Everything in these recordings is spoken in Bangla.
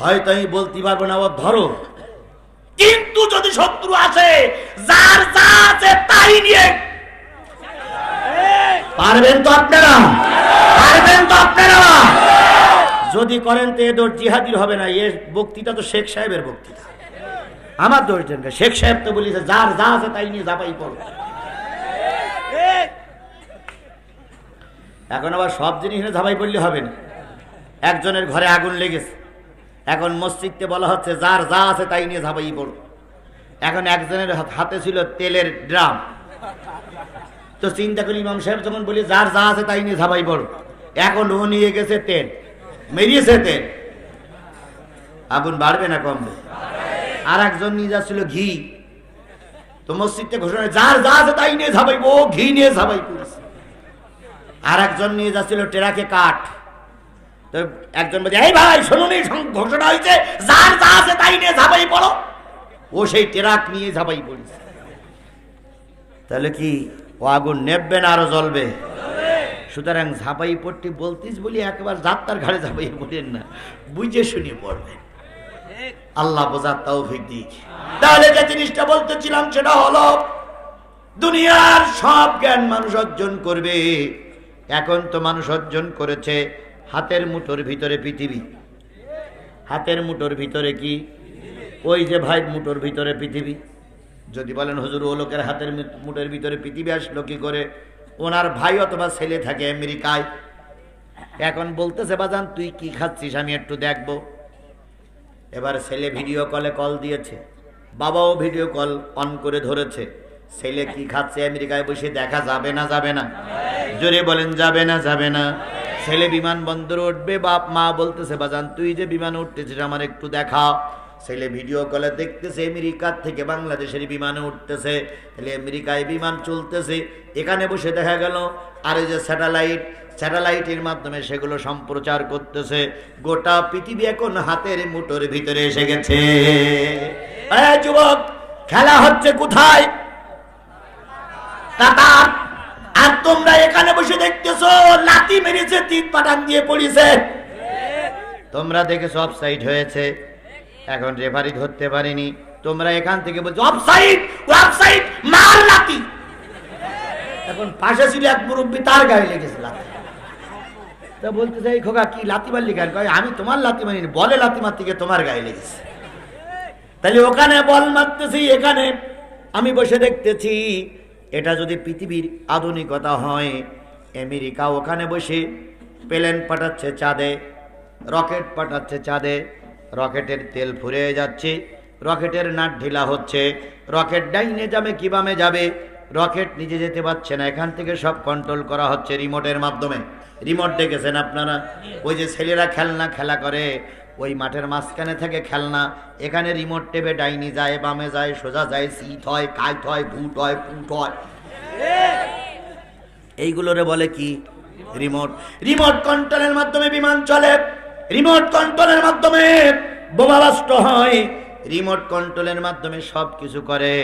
হয়তো আমি বলতে পারব না আবার ধরো। কিন্তু যদি শত্রু আছে যার যা আছে তাই নিয়ে পারবেন তো আপনারা? পারবেন তো আপনারা? যদি করেন তো এ দোষ জিহাদির হবে না এ বক্তৃতা তো শেখ সাহেবের বক্তৃতা। আমার দোষ দেন শেখ সাহেব তো বলিছে যার যা আছে তাই নিয়ে যাবাই পড়ো এখন আবার সব জিনিস ঝাপাই পড়লে হবে না। একজনের ঘরে আগুন লেগেছে। এখন মসজিদকে বলা হচ্ছে, যার যা আছে তাই নিয়ে ঝাপাই পড়ো এখন একজনের হাতে ছিল তেলের ড্রাম। তো চিন্তা করি ইমাম সাহেব যখন বলি, যার যা আছে তাই নিয়ে ঝাপাই পড়ো এখন ও নিয়ে গেছে তেল। মেরিয়েছে তেল। আগুন বাড়বে না কমবে? আর একজন নিয়ে যাচ্ছিল ঘি। তো মসজিদে ঘোষণা যার যা আছে তাই নিয়ে ঝাপাইব ঘি নিয়ে ঝাপাই পড়েছে আর একজন নিয়ে যাচ্ছিল টেরাকে কাঠ। একজন বলছে, এই ভাই, শুনুন ঘোষণা হয়েছে, যার যা আছে তাই নিয়ে ঝাপাই পড়ো। ও সেই টেরাক নিয়ে ঝাপাই পড়েছে। তাহলে কি ও আগুন নেববে না আরও জ্বলবে? সুতরাং ঝাপাই পড়তে বলতিস বলি একবার যাত্রার ঘাড়ে ঝাপাই পড়েন না, বুঝে শুনে পড়বেন। আল্লাহ বোঝার তৌফিক দিক। তাহলে যে জিনিসটা বলতেছিলাম সেটা হলো, দুনিয়ার সব জ্ঞান মানুষ অর্জন করবে। এখন তো মানুষ অর্জন করেছে হাতের মুঠোর ভিতরে পৃথিবী। হাতের মুঠোর ভিতরে কি? ওই যে ভাই মুঠোর ভিতরে পৃথিবী। যদি বলেন, হুজুর, ও লোকের হাতের মুঠোর ভিতরে পৃথিবী আসলো কি করে? ওনার ভাই অথবা ছেলে থাকে আমেরিকায়। এখন বলতেছে, বাজান, তুই কি খাচ্ছিস? আমি একটু দেখব। এবার ছেলে ভিডিও কলে কল দিয়েছে। বাবাও ভিডিও কল অন করে ধরেছে। ছেলে কি খাচ্ছে আমেরিকায় বসে, দেখা যাবে না যাবে না। জোরে বলেন, যাবে না যাবে না। ছেলে বিমানবন্দরে উঠবে, বাপ মা বলতেছে, বাজান, তুই যে বিমানে উঠতেছিস আমার একটু দেখা। ছেলে ভিডিও কলে দেখতেছে আমেরিকার থেকে বাংলাদেশের বিমানে উঠতেছে। তাহলে আমেরিকায় বিমান চলতেছে। এখানে বসে দেখা গেল, আর এই যে স্যাটেলাইট, স্যাটেলাইটের মাধ্যমে সেগুলো সম্প্রচার করতেছে। গোটা পৃথিবী এখন হাতের মুঠোর ভিতরে এসে গেছে। যুবক, খেলা হচ্ছে কোথায়? আর তোমরা এখানে বসে দেখতেছো লাতি মেরেছে তিন পাটান দিয়ে পড়িছে। তোমরা দেখেছ অফসাইড হয়েছে। এখন রেফারি ধরতে পারেনি। তোমরা এখান থেকে বলছো অফসাইড অফসাইড মার লাতি এখন পাশে ছিল এক মুরব্বী তার গায়ে লেগেছে লাতি তা বলতে চাই খোকা কি লাতি মারলি কেন? কয়, আমি তোমার লাতি মারিনি বলে লাতি মারতে গিয়ে তোমার গায়ে লেগেছে। তাহলে ওখানে বল মারতেছি এখানে আমি বসে দেখতেছি এটা যদি পৃথিবীর আধুনিকতা হয়, আমেরিকা ওখানে বসে প্লেন পাঠাচ্ছে চাঁদে, রকেট পাঠাচ্ছে চাঁদে, রকেটের তেল ফুরিয়ে যাচ্ছে, রকেটের নাট ঢিলা হচ্ছে, রকেট ডাইনে যাবে কি বামে যাবে, রকেট নিজে যেতে পারছে না, এখান থেকে সব কন্ট্রোল করা হচ্ছে রিমোটের মাধ্যমে। রিমোট দেখেছেন আপনারা? ওই যে ছেলেরা খেলনা খেলা করে ওই মাঠের মাঝখানে থেকে খেলনা। এখানে রিমোট টেপে ডাইনি যায়, বামে যায়, সোজা যায় সিট হয় কাইট হয় ভুট হয় ফুট হয়। এইগুলোরে বলে কি? রিমোট রিমোট কন্ট্রোলের মাধ্যমে বিমান চলে। রিমোট কন্ট্রোলের মাধ্যমে বোমা হয়। রিমোট কন্ট্রোলের মাধ্যমে সব কিছু করে।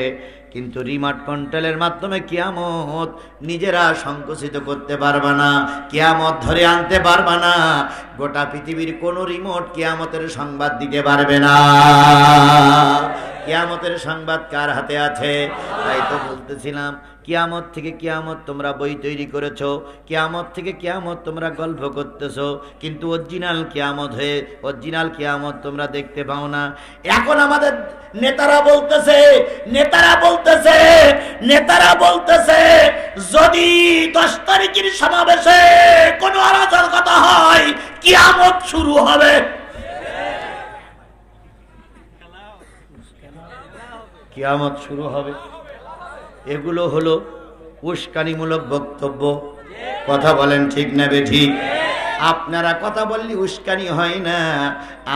কিন্তু রিমোট কন্ট্রোলের মাধ্যমে কিয়ামত নিজেরা সংকুচিত করতে পারবে না, কিয়ামত ধরে আনতে পারবে না। গোটা পৃথিবীর কোনো রিমোট কিয়ামতের সংবাদ দিতে পারবে না। কিয়ামতের সংবাদ কার হাতে আছে? তাই তো বলতেছিলাম কিয়ামত থেকে কিয়ামত তোমরা বই তৈরি করেছ, কিয়ামত থেকে কিয়ামত তোমরা গল্প করতেছো, কিন্তু অরিজিনাল কিয়ামত হয়ে অরিজিনাল কিয়ামত তোমরা দেখতে পাও না। এখন আমাদের নেতারা বলতেছে নেতারা বলতেছে নেতারা বলতেছে, যদি দশ তারিখের সমাবেশে কোনো কথা হয়, কিয়ামত শুরু হবে। কিয়ামত শুরু হবে। এগুলো হলো উস্কানিমূলক বক্তব্য। কথা বলেন ঠিক না বে ঠিক আপনারা কথা বললে উস্কানি হয় না,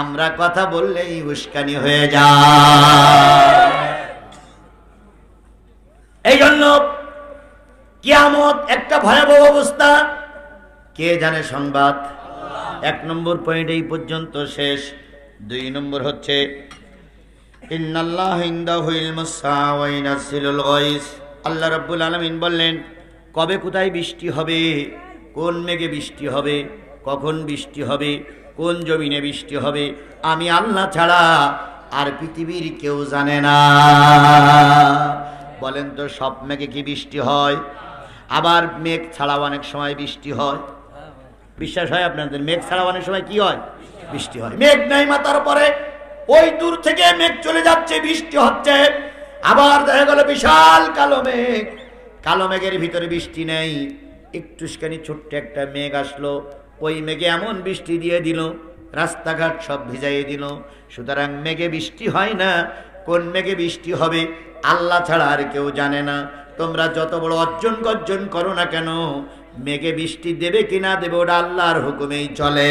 আমরা কথা বললেই উস্কানি হয়ে যায়। এই জন্য কিয়ামত একটা ভয়াবহ অবস্থা। কে জানে সংবাদ? এক নম্বর পয়েন্ট এই পর্যন্ত শেষ, দুই নম্বর হচ্ছে আল্লাহ রাব্বুল আলামিন বললেন, কবে কোথায় বৃষ্টি হবে? কোন মেঘে বৃষ্টি হবে? কখন বৃষ্টি হবে? কোন জমিনে বৃষ্টি হবে? আমি আল্লাহ ছাড়া আর পৃথিবীর কেউ জানে না। বলেন তো, সব মেঘে কি বৃষ্টি হয়? আবার মেঘ ছাড়াও অনেক সময় বৃষ্টি হয়। বিশ্বাস হয় আপনাদের? মেঘ ছাড়াও অনেক সময় কি হয়? বৃষ্টি হয়। মেঘ নাই মাথার পরে ওই দূর থেকে মেঘ চলে যাচ্ছে, বৃষ্টি হচ্ছে। আবার দেখা গেল বিশাল কালো মেঘ। কালো মেঘের ভিতরে বৃষ্টি নেই। একটুখানি ছোট্ট একটা মেঘ আসলো। ওই মেঘে এমন বৃষ্টি দিয়ে দিল, রাস্তাঘাট সব ভিজাইয়ে দিল। সুতরাং মেঘে বৃষ্টি হয় না। কোন মেঘে বৃষ্টি হবে, আল্লাহ ছাড়া আর কেউ জানে না। তোমরা যত বড় অর্জন গর্জন করো না কেন, মেঘে বৃষ্টি দেবে কি না দেবে ওটা আল্লাহর হুকুমেই চলে।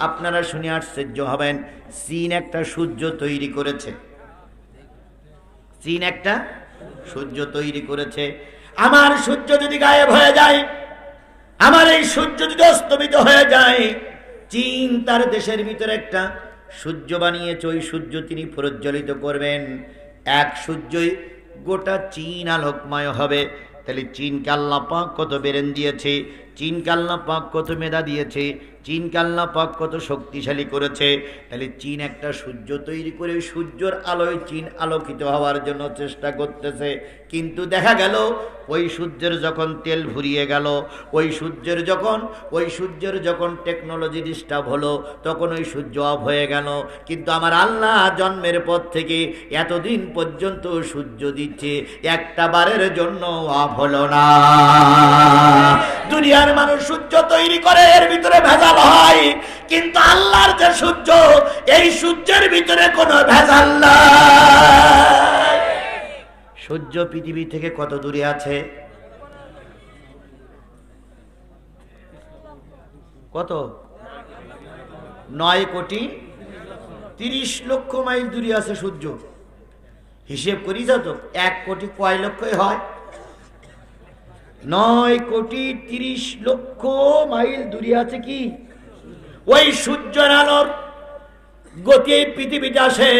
আপনারা শুনে আশ্চর্য হবেন চীন একটা সূর্য তৈরি করেছে। চীন একটা সূর্য তৈরি করেছে। আমার সূর্য যদি গায়েব হয়ে যায়, আমার এই সূর্য যদি অস্তমিত হয়ে যায়, চীন তার দেশের ভিতরে একটা সূর্য বানিয়েছে, ওই সূর্য তিনি প্রজ্বলিত করবেন। এক সূর্যই গোটা চীন আলোকময় হবে। তাহলে চীনকে আল্লাহ পাক কত বেরেন দিয়েছে? চীনকে আল্লাহ পাক কত মেধা দিয়েছে চীনকে আল্লাহ পাক কত শক্তিশালী করেছে। তাহলে চীন একটা সূর্য তৈরি করে সূর্যর আলোয় চীন আলোকিত হওয়ার জন্য চেষ্টা করতেছে। কিন্তু দেখা গেল, ওই সূর্যের যখন তেল ভরিয়ে গেল, ওই সূর্যের যখন, ওই সূর্যের যখন টেকনোলজি ডিস্টার্ব হলো, তখন ওই সূর্য অফ হয়ে গেল। কিন্তু আমার আল্লাহ জন্মের পর থেকে এতদিন পর্যন্ত সূর্য দিচ্ছে, একটা বারের জন্য অফ হলো না। দুনিয়ার মানুষ সূর্য তৈরি করে, এর ভিতরে ভেজাল হয়। কিন্তু আল্লাহর যে সূর্য, এই সূর্যের ভিতরে কোনো ভেজাল সূর্য পৃথিবী থেকে কত দূরে আছে? কত? নয় কোটি তিরিশ লক্ষ মাইল দূরে আছে সূর্য। হিসেব করি যাও তো, এক কোটি কয় লক্ষই হয়? নয় কোটি তিরিশ লক্ষ মাইল দূরে আছে কি? ওই সূর্যের আলোর গতি পৃথিবীতে আসে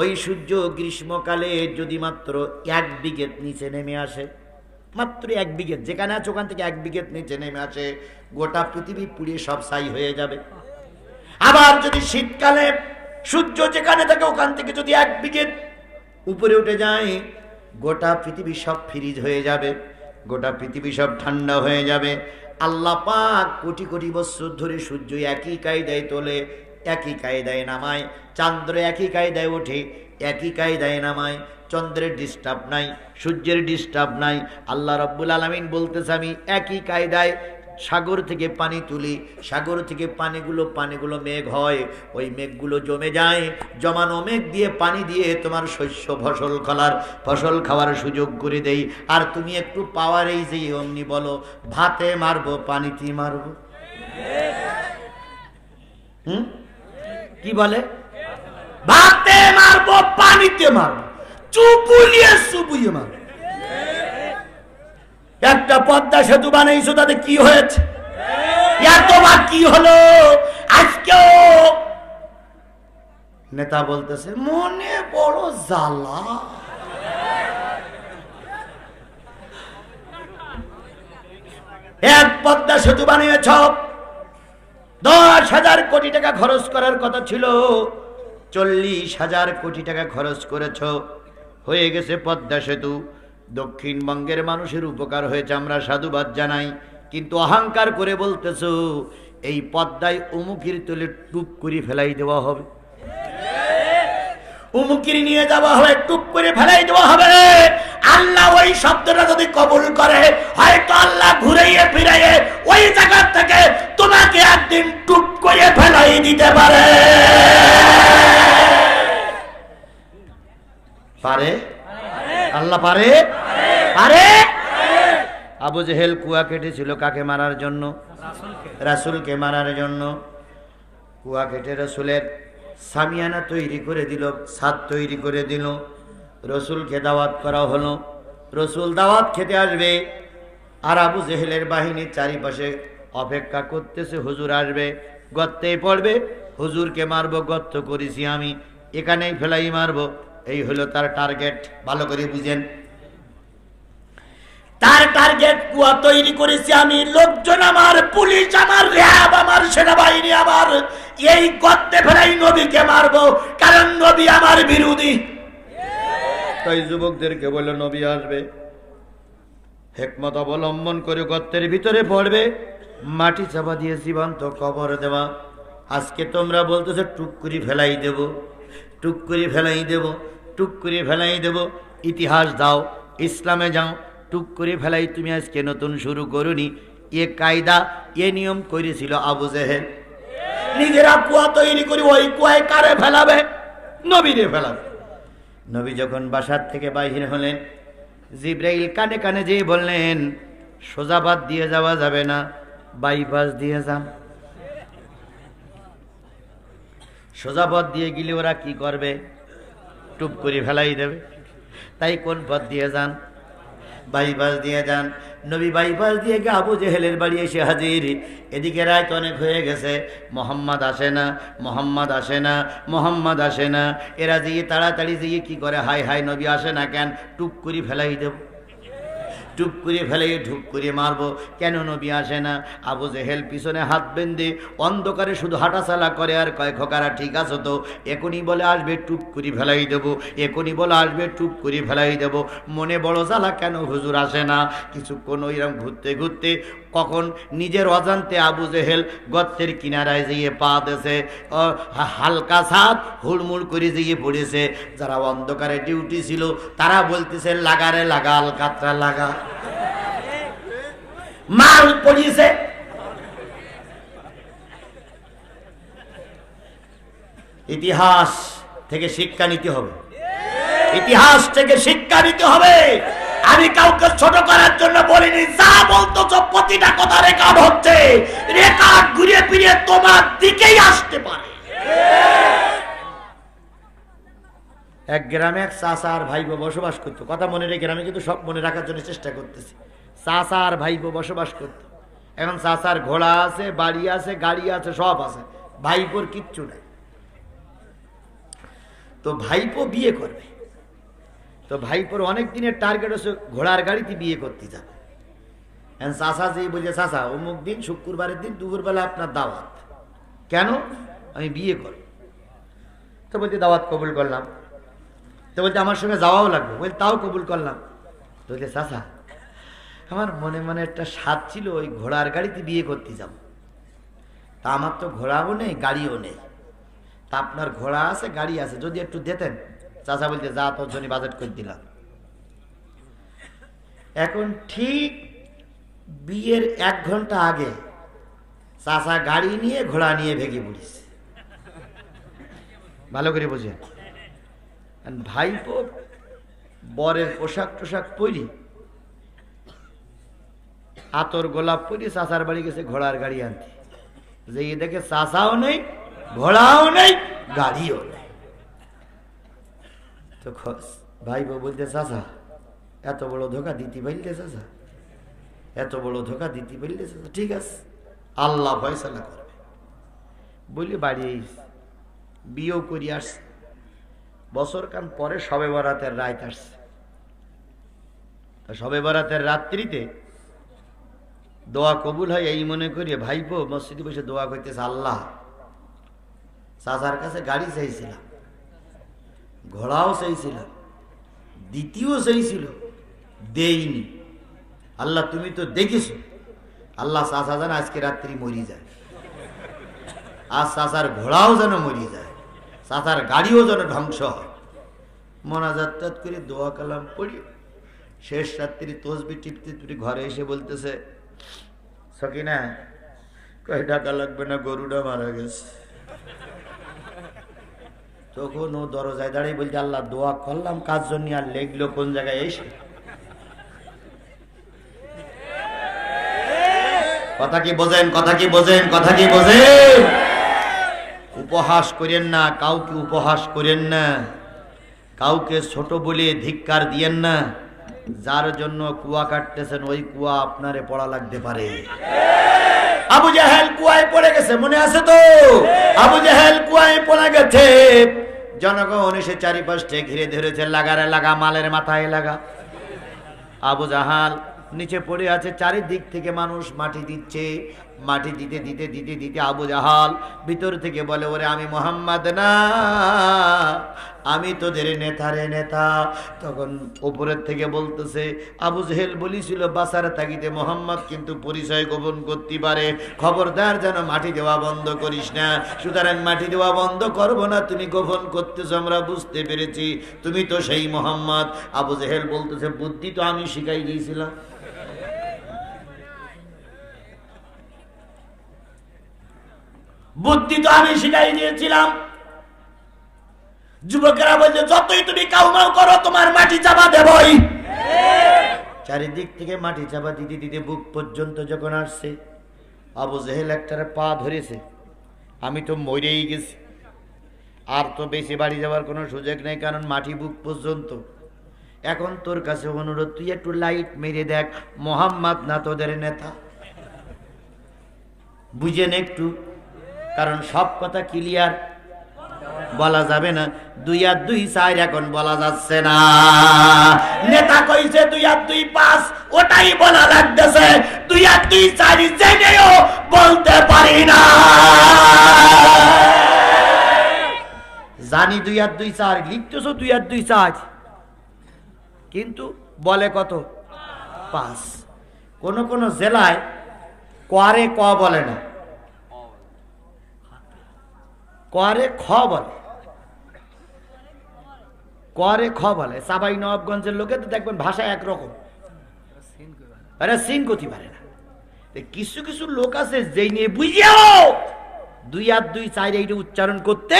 ওই সূর্য গ্রীষ্মকালে যদি মাত্র এক বিঘেত নিচে নেমে আসে, মাত্র এক বিঘেত যেখানে আছে ওখান থেকে এক বিঘেত নিচে নেমে আসে, গোটা পৃথিবী পুড়িয়ে সব সাই হয়ে যাবে। আবার যদি শীতকালে সূর্য যেখানে থাকে ওখান থেকে যদি এক বিঘেত উপরে উঠে যায়, গোটা পৃথিবী সব ফ্রিজ হয়ে যাবে। গোটা পৃথিবী সব ঠান্ডা হয়ে যাবে। আল্লাহ পাক কোটি কোটি বছর ধরে সূর্য একই কায়দায় তোলে, একই কায়দায় নামায়, চান্দ্র একই কায়দায় ওঠে, একই কায়দায় নামায়, চন্দ্রের ডিস্টার্ব নাই, সূর্যের ডিস্টার্ব নাই। আল্লাহ রব্বুল আলমিন বলতেছে, আমি একই কায়দায় সাগর থেকে পানি তুলি, সাগর থেকে পানিগুলো পানিগুলো মেঘ হয়, ওই মেঘগুলো জমে যায়। জমানো মেঘ দিয়ে পানি দিয়ে তোমার শস্য ফসল খলার, ফসল খাওয়ার সুযোগ করে দেই। আর তুমি একটু পাওয়ারেই যে অমনি বলো, ভাতে মারবো, পানিতে মারবো? হুম? কি বলে? ভাতে মারবো, পানিতে মারবো। চুপুলিয়ে চুপুইয়ে মারবো। একটা পদ্মা সেতু বানাইছো, তাতে কি হয়েছে? এত কি হলো? আজকেও নেতা বলতেছে, মনে বড় জ্বালা। এক পদ্মা সেতু বানিয়েছ। দশ হাজার কোটি টাকা খরচ করার কথা ছিল। চল্লিশ হাজার কোটি টাকা খরচ করেছ। হয়ে গেছে পদ্মা সেতু। দক্ষিণবঙ্গের মানুষের উপকার হয়েছে, আমরা সাধুবাদ জানাই। কিন্তু অহংকার করে বলতেছ, এই পদ্মায় উমুকির তুলে টুপ করে ফেলাই দেওয়া হবে। উমুকির নিয়ে যাওয়া হবে টুপ করে ফেলাই দেওয়া হবে। আল্লাহ ওই শব্দটা যদি কবুল করে, হয়তো আল্লাহ ঘুরাইয়ে ফিরাইয়ে ওই জায়গা থেকে তোমাকে একদিন টুপ করে ফেলাই দিতে পারে। পারে? আল্লাহ পারে? পারে আবু জেহেল কুয়া কেটেছিল কাকে মারার জন্য? রাসুলকে মারার জন্য। কুয়া কেটে রসুলের সামিয়ানা তৈরি করে দিল, ছাদ তৈরি করে দিল। রসুলকে দাওয়াত করা হলো। রসুল দাওয়াত খেতে আসবে আর আবু জেহেলের বাহিনী চারিপাশে অপেক্ষা করতেছে, হুজুর আসবে, গর্তেই পড়বে। হুজুরকে মারবো, গর্ত করেছি আমি, এখানেই ফেলাই মারবো। এই হলো তার টার্গেট ভালো করে বুঝেন। তার টার্গেট কুয়া তৈরি করেছি আমি। লোকজন আমার, পুলিশ আমার, র্যাব আমার, সেনাবাহিনী আমার। এই গর্তে ফেরাই নবীকে মারবো, কারণ নবী আমার বিরোধী। তাই যুবকদেরকে বলে, নবী আসবে। হেকমত অবলম্বন করে গর্তের ভিতরে পড়বে। মাটি চাপা দিয়ে জীবন্ত কবর দেওয়া। আজকে তোমরা বলতেছো, টুক করে ফেলাই দেব, টুক করে ফেলাই দেব, টুক করে ফেলাই দেব। ইতিহাস দাও, ইসলামে যাও টুক করে ফেলাই তুমি আজকে নতুন শুরু করুনি। এ কায়দা, এ নিয়ম করেছিল আবু জেহেল। নিজেরা কুয়া তৈরি করি ওই কুয়ায় কারে ফেলাবে? নবীরে ফেলাবে। নবী যখন বাসার থেকে বাহির হলেন, জিব্রাইল কানে কানে যেয়ে বললেন সোজাবাদ দিয়ে যাওয়া যাবে না, বাইপাস দিয়ে যান। সোজাপথ দিয়ে গেলে ওরা কি করবে? টুপ করে ফেলাই দেবে। তাই কোন পথ দিয়ে যান? বাইপাস দিয়ে যান। নবী বাইপাস দিয়ে গিয়ে আবু জেহেলের বাড়ি এসে হাজির। এদিকে রাত অনেক হয়ে গেছে। মোহাম্মদ আসে না, মোহাম্মদ আসে না, মোহাম্মদ আসে না। এরা যে তাড়াতাড়ি দিয়ে কি করে হাই হাই নবী আসে না কেন? টুক করি ফেলাই দেব। টুপ করে ফেলে, ঢুক করে মারবো। কেন নবী আসে না? আবু জেহেল পিছনে হাত বেঁধে অন্ধকারে শুধু হাঁটাচালা করে, আর কয় খোকারা, ঠিক আছে তো? এখনই বলে, আসবে টুপ করে ফেলাই দেবো। এখনই বলে, আসবে টুপ করে ফেলাই দেব। মনে বড় জ্বালা, কেন হুজুর আসে না? কিছুক্ষণ ওইরকম ঘুরতে ঘুরতে কখন নিজের অজান্তে আবু জেহেল গর্তের কিনারায় যেয়ে পা দেছে হালকা সাত হুড়মুড় করে যেয়ে পড়েছে। যারা অন্ধকারে ডিউটি ছিল, তারা বলতেছে লাগারে লাগা, আলকাতরা, লাগা। মাল পড়িয়েছে। ইতিহাস থেকে শিক্ষা নিতে হবে। ইতিহাস থেকে শিক্ষা নিতে হবে। আমি কাউকে ছোট করার জন্য বলিনি, যা বলতো প্রতিটা কথা রেকর্ড হচ্ছে। রেকর্ড ঘুরে ফিরে তোমার দিকেই আসতে পারে। এক গ্রামে এক চাচা আর ভাইবো বসবাস করতো। কথা মনে রেখে আমি কিন্তু সব মনে রাখার জন্য চেষ্টা করতেছি। চাচা আর ভাইবো বসবাস করতো। এখন চাচার ঘোড়া আছে, বাড়ি আছে, গাড়ি আছে, সব আছে। ভাইপোর কিচ্ছু নাই। তো ভাইপো বিয়ে করবে। তো ভাইপোর অনেক দিনের টার্গেট হচ্ছে ঘোড়ার গাড়িতে বিয়ে করতে যাবে। এখন চাষা যেই বলছে চাষা অমুক দিন, শুক্রবারের দিন, দুপুরবেলা আপনার দাওয়াত। কেন? আমি বিয়ে করব। তো বলতে দাওয়াত কবুল করলাম। তো বলতে আমার সঙ্গে যাওয়াও লাগবে। বলতে তাও কবুল করলাম। তো বলছে চাষা আমার মনে মনে একটা স্বাদ ছিল, ওই ঘোড়ার গাড়িতে বিয়ে করতে যাব। তা আমার তো ঘোড়াও নেই, গাড়িও নেই। তা আপনার ঘোড়া আছে, গাড়ি আছে, যদি একটু দিতেন। চাচা বলতে, যা, তোর জন্য বাজেট করে দিলাম। এখন ঠিক বিয়ের এক ঘণ্টা আগে চাচা গাড়ি নিয়ে ঘোড়া নিয়ে ভেঙে পড়িস ভালো করে বুঝেন। আর ভাইপো বরের পোশাক টোশাক পরি। আতর গোলাপ পরি, চাচার বাড়ি গেছে ঘোড়ার গাড়ি আনতে। যে দেখে চাচাও নেই, ঘোড়াও নেই, গাড়িও নেই। তো ভাই বউ বলতে, চাচা, এত বড় ধোকা দিতে পারলে চাচা? এত বড় ধোকা দিতে পারলে চাচা? ঠিক আছে, আল্লাহ ফয়সালা করবে। বলি বাড়ি। বিয়েও করি আসছে। বছর কান পরে সবে বরাতের রাত আসছে। সবে বরাতের রাত্রিতে দোয়া কবুল হয় এই মনে করি ভাইপো, মসজিদে বসে দোয়া করতেছে আল্লাহ। চাচার কাছে গাড়ি চাইছিলাম, ঘোড়াও চাইছিলাম, দ্বিতীয় চাইছিল, দেইনি। আল্লাহ, তুমি তো দেখেছ, আল্লাহ চাচা যেন আজকে রাত্রি মরি যায়, আর চাচার ঘোড়াও যেন মরি যায়। চাচার গাড়িও যেন ধ্বংস হয়। মনাজাত করে দোয়া কালাম পড়ি। শেষ রাত্রি তসবি টিপতে টিপতে ঘরে এসে বলতেছে, সকিনা, কয় টাকা লাগবে না, গরুটা মারা গেছে। তখন ও দরজায় দাঁড়িয়ে বলছে, আল্লাহ দোয়া করলাম কাজ জন্য আর লেগলো, কোন জায়গায় এসে? কথা কি বোঝেন, কথা কি বোঝেন, কথা কি বোঝেন? উপহাস করেন না, কাউকে উপহাস করেন না। কাউকে ছোট বলে ধিক্কার দিয়েন না। যার জন্য কুয়া কাটতেছেন, ওই কুয়া আপনারে পড়া লাগতে পারে। আবু জাহেল কুয়ায় পড়ে গেছে, মনে আছে তো? আবু জাহেল কুয়ায় পড়ে গেছে। জনগণ এসে চারিপাশে ঘিরে ধরেছে, লাগারে লাগা, মালের মাথায় লাগা। আবু জাহাল নিচে পড়ে আছে, চারিদিক থেকে মানুষ মাটি দিচ্ছে। মাটি দিতে দিতে দিতে দিতে আবু জাহাল ভিতর থেকে বলে, ওরে আমি মোহাম্মদ না, আমি তোদের নেতারে নেতা। তখন উপরের থেকে বলতেছে, আবু জেহেল বলিছিল, বাসার তাগিতে মোহাম্মদ কিন্তু পরিচয় গোপন করতে পারে। খবরদার যেন মাটি দেওয়া বন্ধ করিস না। সুতরাং মাটি দেওয়া বন্ধ করব না, তুমি গোপন করতেছো, আমরা বুঝতে পেরেছি। তুমি তো সেই মোহাম্মদ। আবু জেহেল বলতেছে, বুদ্ধি তো আমি শিখাই দিয়েছিলাম। বুদ্ধি তো আমি শিখাই দিয়েছিলাম। যুবকেরা বলছে, যতই তুমি কাউমাও করো, তোমার মাটি চাপা দেবই। চারিদিক থেকে মাটি চাপা দিতে দিতে বুক পর্যন্ত যখন আসছে, আবু জেহেল একটার পা ধরেছে। আমি তো মরেই গেছি। আর তো বেশি বাড়ি যাওয়ার কোনো সুযোগ নেই, কারণ মাটি বুক পর্যন্ত। এখন তোর কাছে অনুরোধ, তুই একটু লাইট মেরে দেখ, মোহাম্মদ না তোদের নেতা। বুঝেন একটু। কারণ সব কথা ক্লিয়ার বলা যাবে না। দুই আর দুই চার এখন বলা যাচ্ছে না। নেতা কইছে দুই আর দুই পাঁচ, ওটাই বলা লাগতেছে। দুই আর দুই চার জেনেও বলতে পারি না। জানি দুই আর দুই চার, লিখতেছো দুই আর দুই চার। কিন্তু বলে কত? পাঁচ। কোন কোন জেলায় কোয়ারে ক বলে না। কোয়ারে খ বলে। কোয়ারে খ বলে। সাবাই নবাবগঞ্জের লোকে তো দেখবেন ভাষা একরকম। সিন করতে পারে না। কিছু কিছু লোক আছে যেই নিয়ে বুঝিও, দুই আর দুই চার উচ্চারণ করতে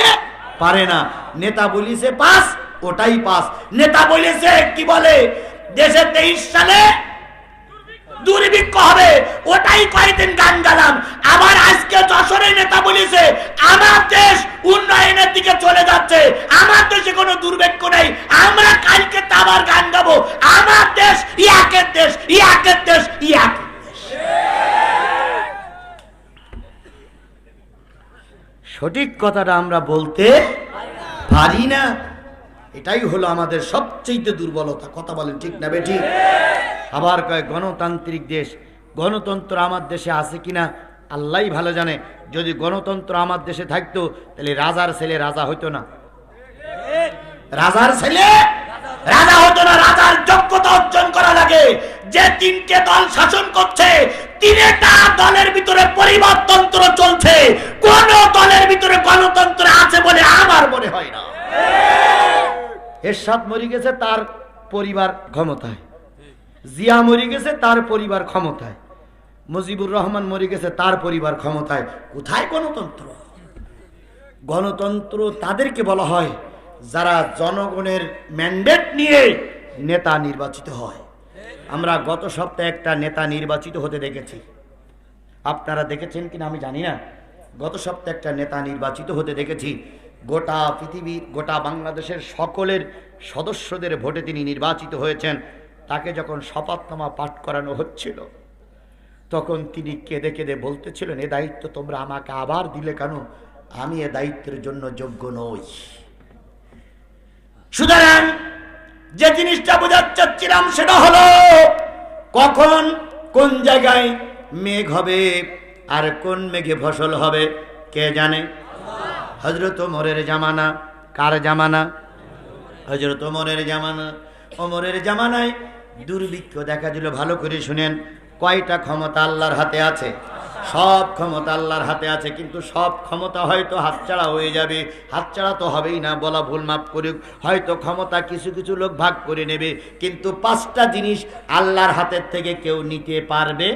পারে না। নেতা বলিছে পাস, ওটাই পাস। নেতা বলেছে, কি বলে? দেশে তেইশ সালে দুর্ভিক্ষ হবে ওটাই কয়েকদিন গান গালাম আবার আজকে যশোরে নেতা বলেছে আমার দেশ উন্নয়নের দিকে চলে যাচ্ছে আমার দেশে কোনো দুর্ভিক্ষ নেই আমরা কালকে তো আবার গান গাবো আমার দেশ ইয়াকের দেশ ইয়াকের দেশ ইয়াকের দেশ সঠিক কথাটা আমরা বলতে পারি না। এটাই হলো আমাদের সবচেয়ে দুর্বলতা। কথা বলেন ঠিক না বেঠি? আবার কয়, গণতান্ত্রিক দেশ। গণতন্ত্র আমার দেশে আছে কিনা আল্লাহ ভালো জানে। যদি গণতন্ত্র আমার দেশে থাকতো, তাহলে রাজার ছেলে রাজা হইতো না। রাজার ছেলে রাজা হতো না। রাজার যোগ্যতা অর্জন করা লাগে। যে তিনটে দল শাসন করছে তিনটা দলের ভিতরে পরিবারতন্ত্র চলছে। কোন দলের ভিতরে গণতন্ত্র আছে বলে আমার মনে হয় না। এরশাদ মরি গেছে, তার পরিবার ক্ষমতায়। জিয়া মরি গেছে, তার পরিবার ক্ষমতায়। মুজিবুর রহমান মরি গেছে, তার পরিবার ক্ষমতায়। কোথায় গণতন্ত্র? গণতন্ত্র তাদেরকে বলা হয়, যারা জনগণের ম্যান্ডেট নিয়ে নেতা নির্বাচিত হয়। আমরা গত সপ্তাহে একটা নেতা নির্বাচিত হতে দেখেছি। আপনারা দেখেছেন কিনা আমি জানি না। গত সপ্তাহে একটা নেতা নির্বাচিত হতে দেখেছি। গোটা পৃথিবীর গোটা বাংলাদেশের সকলের সদস্যদের ভোটে তিনি নির্বাচিত হয়েছেন। তাকে যখন শপথনামা পাঠ করানো হচ্ছিল, তখন তিনি কেঁদে কেঁদে বলতেছিলেন, এ দায়িত্ব তোমরা আমাকে আবার দিলে কেন? আমি এ দায়িত্বের জন্য যোগ্য নই। সুতরাং যে জিনিসটা বোঝাতে চাচ্ছিলাম সেটা হলো কখন, কোন জায়গায় মেঘ হবে আর কোন মেঘে ফসল হবে, কে জানে? হজরত ওমরের জামানা, কার জামানা? হজরত ওমরের জামানা। ওমরের জামানায় দুর্ভিক্ষ দেখা দিল, ভালো করে শুনেন, কয়টা ক্ষমতা আল্লাহর হাতে আছে? সব ক্ষমতা আল্লাহর হাতে আছে, কিন্তু সব ক্ষমতা হয়তো হাতছাড়া হয়ে যাবে। হাতছাড়া তো হবেই না, বলা ভুল, মাফ করুক। হয়তো ক্ষমতা কিছু কিছু লোক ভাগ করে নেবে, কিন্তু পাঁচটা জিনিস আল্লাহর হাতের থেকে কেউ নিতে পারবে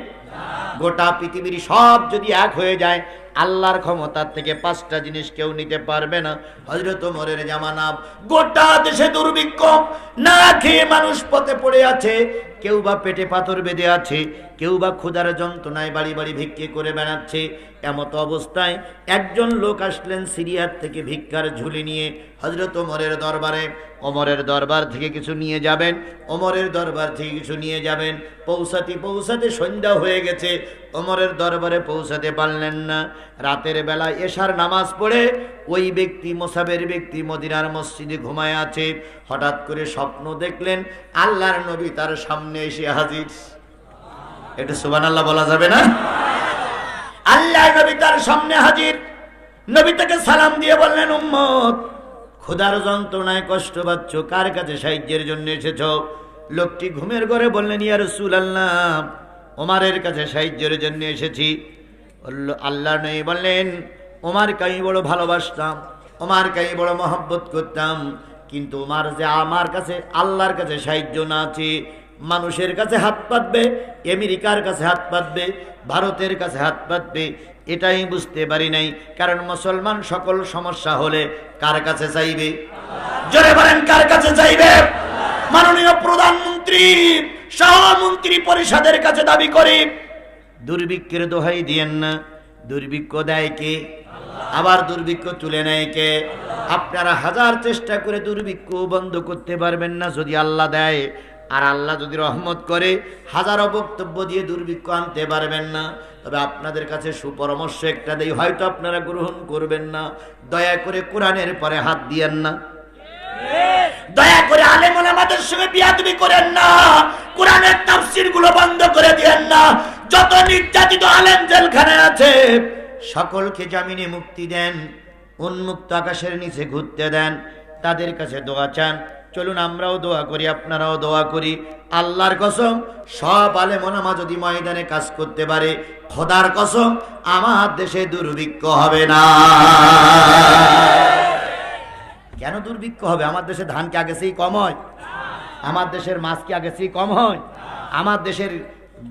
গোটা পৃথিবীর সব যদি এক হয়ে যায়, আল্লাহর ক্ষমতার থেকে পাঁচটা জিনিস কেউ নিতে পারবে না। হজরত মরের জামানা, গোটা দেশে দুর্ভিক্ষ। না খেয়ে মানুষ পথে পড়ে আছে, কেউ বা পেটে পাথর বেঁধে আছে কেউ বা ক্ষুধার যন্ত্রণায় বাড়ি বাড়ি ভিক্ষে করে বেড়াচ্ছে। এমত অবস্থায় একজন লোক আসলেন সিরিয়ার থেকে ভিক্ষার ঝুলি নিয়ে হজরত ওমরের দরবারে। ওমরের দরবার থেকে কিছু নিয়ে যাবেন, ওমরের দরবার থেকে কিছু নিয়ে যাবেন। পৌঁছাতে পৌঁছাতে সন্ধ্যা হয়ে গেছে, ওমরের দরবারে পৌঁছাতে পারলেন না। রাতের বেলা এশার নামাজ পড়ে ওই ব্যক্তি, মোসাবের ব্যক্তি মদিনার মসজিদে ঘুমায় আছে। হঠাৎ করে স্বপ্ন দেখলেন, আল্লাহর নবী তার সামনে এসে হাজির। এটা সুবান আল্লাহ বলা যাবে না? আল্লাহ নবী তার সামনে হাজির। নবী তাকে সালাম দিয়ে বললেন, উম্মত, ক্ষুধার যন্ত্রণায় কষ্ট পাচ্ছ, কার কাছে সাহায্যের জন্য এসেছ? লোকটি ঘুমের ঘরে বললেন, ইয়া রসুল আল্লাহ ওমারের কাছে সাহায্যের জন্য এসেছি। আল্লাহ নেই বললেন, ওমারকে আমি বড় ভালোবাসতাম, ওমারকে আমি বড় মহব্বত করতাম, কিন্তু ওমার যে আমার কাছে, আল্লাহর কাছে সাহায্য না আছে মানুষের কাছে হাত পাতবে, আমেরিকার কাছে হাত পাতবে, ভারতের কাছে হাত পাতবে, এটাই বুঝতে পারি নাই। কারণ মুসলমান সকল সমস্যা হলে কার কাছে চাইবে? জোরে বলেন, কার কাছে চাইবে? মাননীয় প্রধানমন্ত্রী, সহমন্ত্রী পরিষদের কাছে দাবি করি, দুর্ভিক্ষের দোহাই দিয়েন না। দুর্ভিক্ষ দেয় কে? আবার দুর্ভিক্ষ তুলে নেয় কে? আপনারা হাজার চেষ্টা করে দুর্ভিক্ষ বন্ধ করতে পারবেন না যদি আল্লাহ দেয়। আর আল্লাহ যদি রহমত করে, হাজারো বক্তব্য দিয়ে দুর্ভিক্ষ আনতে পারবেন না। তবে আপনাদের কাছে সুপরামর্শ একটা দেই, হয়তো আপনারা গ্রহণ করবেন না। দয়া করে কোরআনের পরে হাত দিয়েন না। দয়া করে আলেমন আমাদের সঙ্গে বিয়াদবি করেন না। কোরআনের তাফসিরগুলো বন্ধ করে দিয়েন না। যত নির্যাতিত আলেম জেলখানে আছে, সকলকে জামিনে মুক্তি দেন, উন্মুক্ত আকাশের নিচে ঘুরতে দেন। তাদের কাছে দোয়া চান চলুন আমরাও দোয়া করি, আপনারাও দোয়া করি। আল্লাহর কসম, সব আলে মনামা যদি ময়দানে কাজ করতে পারে, খোদার কসম, আমার দেশে দুর্ভিক্ষ হবে না। কেন দুর্ভিক্ষ হবে? আমার দেশে ধান কি আগে সেই কম হয়? আমার দেশের মাছ কি আগে সেই কম হয়? আমার দেশের